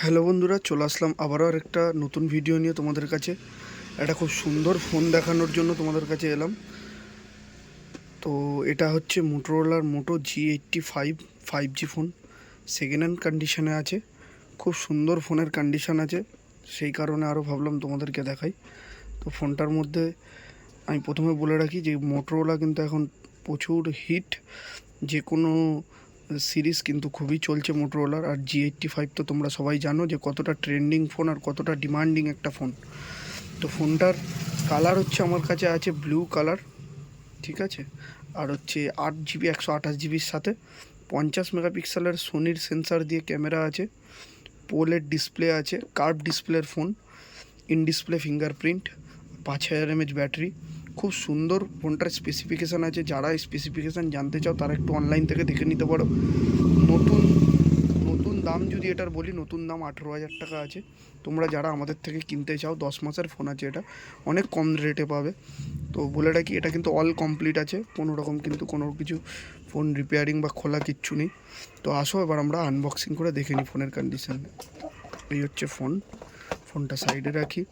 Hello বন্ধুরা, চলে আসলাম আবারও একটা নতুন ভিডিও নিয়ে তোমাদের কাছে। একটা খুব সুন্দর ফোন দেখানোর জন্য তোমাদের কাছে এলাম। তো এটা হচ্ছে মোটোরোলার Moto G eighty five five G phone second hand কন্ডিশানে আছে। খুব সুন্দর ফোনের কন্ডিশান আছে। সেই কারণে আরও ভাবলাম তোমাদেরকে দেখাই। তো ফোনটার মধ্যে আমি প্রথমে বলে রাখি যে মোটোরোলা কিন্তু এখন প্রচুর হিট যে কোনো সিরিজ কিন্তু খুবই চলছে মোটোরোলার আর জি এইটটি ফাইভ তো তোমরা সবাই জানো যে কতটা ট্রেন্ডিং ফোন আর কতটা ডিমান্ডিং একটা ফোন তো ফোনটার কালার হচ্ছে আমার কাছে আছে ব্লু কালার ঠিক আছে? আর হচ্ছে আট জিবি একশো আঠাশ জিবির সাথে পঞ্চাশ মেগাপিক্সেলের সোনির সেন্সার দিয়ে ক্যামেরা আছে পোলের ডিসপ্লে আছে কার্ভ ডিসপ্লের ফোন ইন ডিসপ্লে ফিঙ্গারপ্রিন্ট পাঁচ হাজার এমএচ ব্যাটারি খুব সুন্দর ফোনটার স্পেসিফিকেশান আছে। যারা স্পেসিফিকেশান জানতে চাও, তারা একটু অনলাইন থেকে দেখে নিতে পারো। নতুন নতুন দাম যদি এটার বলি, নতুন দাম আঠেরো হাজার টাকা আছে। তোমরা যারা আমাদের থেকে কিনতে চাও, দশ মাসের ফোন আছে এটা, অনেক কম রেটে পাবে। তো বলে রাখি, এটা কিন্তু অল কমপ্লিট আছে। কোনো রকম কিন্তু কোনো কিছু ফোন রিপেয়ারিং বা খোলা কিচ্ছু নেই। তো আসো, এবার আমরা আনবক্সিং করে দেখে নিই ফোনের কন্ডিশন এই হচ্ছে ফোন ফোনটা সাইডে রাখি।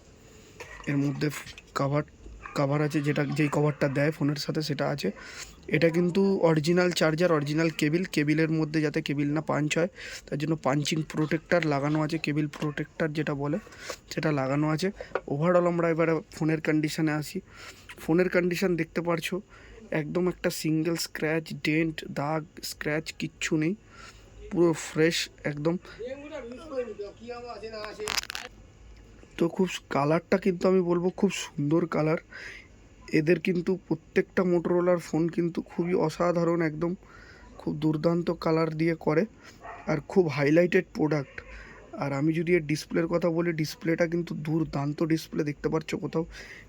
এর মধ্যে কাভার কাভার আছে, যেটা, যেই কভারটা দেয় ফোনের সাথে, সেটা আছে। এটা কিন্তু অরিজিনাল চার্জার অরিজিনাল কেবিল কেবিলের মধ্যে যাতে কেবিল না পাঞ্চ হয়, তার জন্য পাঞ্চিং প্রোটেক্টার লাগানো আছে কেবিল প্রোটেক্টার যেটা বলে, সেটা লাগানো আছে। ওভারঅল আমরা এবারে ফোনের কন্ডিশনে আসি। ফোনের কন্ডিশন দেখতে পারছ, একদম একটা সিঙ্গেল স্ক্র্যাচ ডেন্ট দাগ স্ক্র্যাচ কিচ্ছু নেই। পুরো ফ্রেশ একদম। তো খুব কালারটা কিন্তু আমি বলব খুব সুন্দর কালার এদের কিন্তু প্রত্যেকটা মোটরোলার ফোন কিন্তু খুবই অসাধারণ একদম। খুব দুর্দান্ত কালার দিয়ে করে আর খুব হাইলাইটেড প্রোডাক্ট আর আমি যদি এর ডিসপ্লের কথা বলি ডিসপ্লেটা কিন্তু দুর্দান্ত ডিসপ্লে দেখতে পাচ্ছ কোথাও।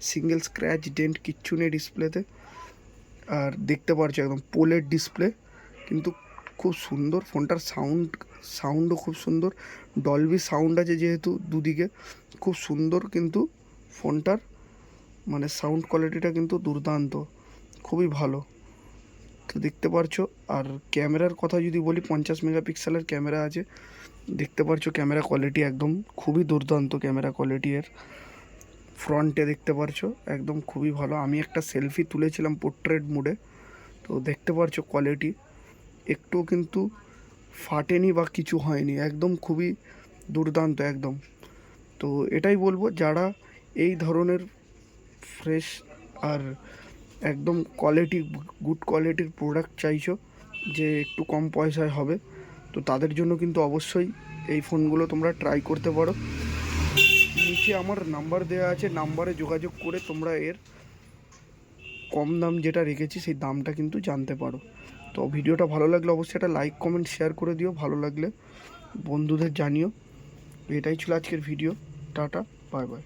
সিঙ্গেল স্ক্র্যাচ ডেন্ট কিচ্ছু নেই ডিসপ্লেতে আর দেখতে পাচ্ছ একদম পোলের ডিসপ্লে কিন্তু খুব সুন্দর, ফোনটার সাউন্ড সাউন্ডও খুব সুন্দর। ডলবি সাউন্ড আছে যেহেতু দুদিকে, খুব সুন্দর কিন্তু ফোনটার মানে সাউন্ড কোয়ালিটিটা কিন্তু দুর্দান্ত, খুবই ভালো। তো দেখতে পারছ, আর ক্যামেরার কথা যদি বলি, পঞ্চাশ মেগাপিক্সেলের ক্যামেরা আছে, দেখতে পারছ ক্যামেরা কোয়ালিটি একদম খুবই দুর্দান্ত ক্যামেরা কোয়ালিটি এর। ফ্রন্টে দেখতে পারছ, একদম খুবই ভালো। আমি একটা সেলফি তুলেছিলাম পোর্ট্রেট মুডে তো দেখতে পারছ কোয়ালিটি একটু কিন্তু ফাটেনি বা কিছু হয়নি, একদম খুবই দুর্দান্ত একদম। তো এটাই বলব, যারা এই ধরনের ফ্রেশ আর একদম কোয়ালিটি গুড কোয়ালিটির প্রোডাক্ট চাইছো যে একটু কম পয়সায় হবে, তো তাদের জন্য কিন্তু অবশ্যই এই ফোনগুলো তোমরা ট্রাই করতে পারো। নিচে আমার নাম্বার দেওয়া আছে নাম্বারে যোগাযোগ করে তোমরা এর কম দাম যেটা রেখেছি সেই দামটা কিন্তু জানতে পারো। তো ভিডিওটা ভালো লাগলে অবশ্যই একটা লাইক কমেন্ট শেয়ার করে দিও, ভালো লাগলে বন্ধুদের জানিও। এটাই ছিল আজকের ভিডিও টাটা বাই বাই